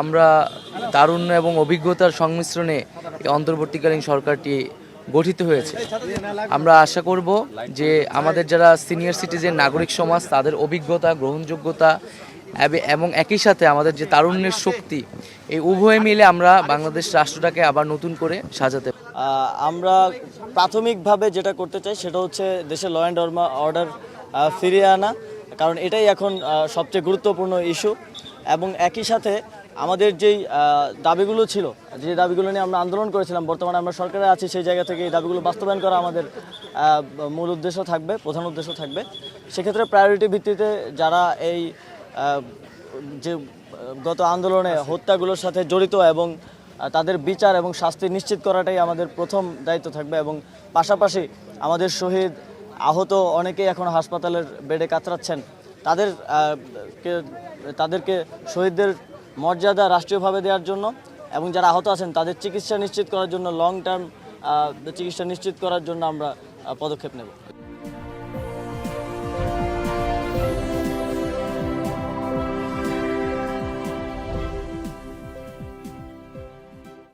আমরা তারুণ্য এবং অভিজ্ঞতার সংমিশ্রণে অন্তর্বর্তীকালীন সরকারটি গঠিত হয়েছে। আমরা আশা করব যে আমাদের যারা সিনিয়র সিটিজেন, নাগরিক সমাজ, তাদের অভিজ্ঞতা, গ্রহণযোগ্যতা এবং একই সাথে আমাদের যে তারুণ্যের শক্তি, এই উভয়ে মিলে আমরা বাংলাদেশ রাষ্ট্রটাকে আবার নতুন করে সাজাতে আমরা প্রাথমিকভাবে যেটা করতে চাই সেটা হচ্ছে দেশের ল অ্যান্ড অর্ডার ফিরিয়ে আনা, কারণ এটাই এখন সবচেয়ে গুরুত্বপূর্ণ ইস্যু এবং একই সাথে আমাদের যেই দাবিগুলো ছিল, যে দাবিগুলো নিয়ে আমরা আন্দোলন করেছিলাম, বর্তমানে আমরা সরকারে আছি, সেই জায়গা থেকে এই দাবিগুলো বাস্তবায়ন করা আমাদের মূল উদ্দেশ্য থাকবে, প্রধান উদ্দেশ্য থাকবে। সেক্ষেত্রে প্রায়োরিটি ভিত্তিতে যারা এই যে, গত আন্দোলনে হত্যাগুলোর সাথে জড়িত এবং তাদের বিচার এবং শাস্তি নিশ্চিত করাটাই আমাদের প্রথম দায়িত্ব থাকবে এবং পাশাপাশি আমাদের শহীদ আহত অনেকেই এখন হাসপাতালের বেডে কাতরাচ্ছেন। তাদের তাদেরকে শহীদদের মর্যাদা রাষ্ট্রীয়ভাবে দেওয়ার জন্য এবং যারা আহত আছেন তাদের চিকিৎসা নিশ্চিত করার জন্য লং টার্ম চিকিৎসা নিশ্চিত করার জন্য আমরা পদক্ষেপ নেব।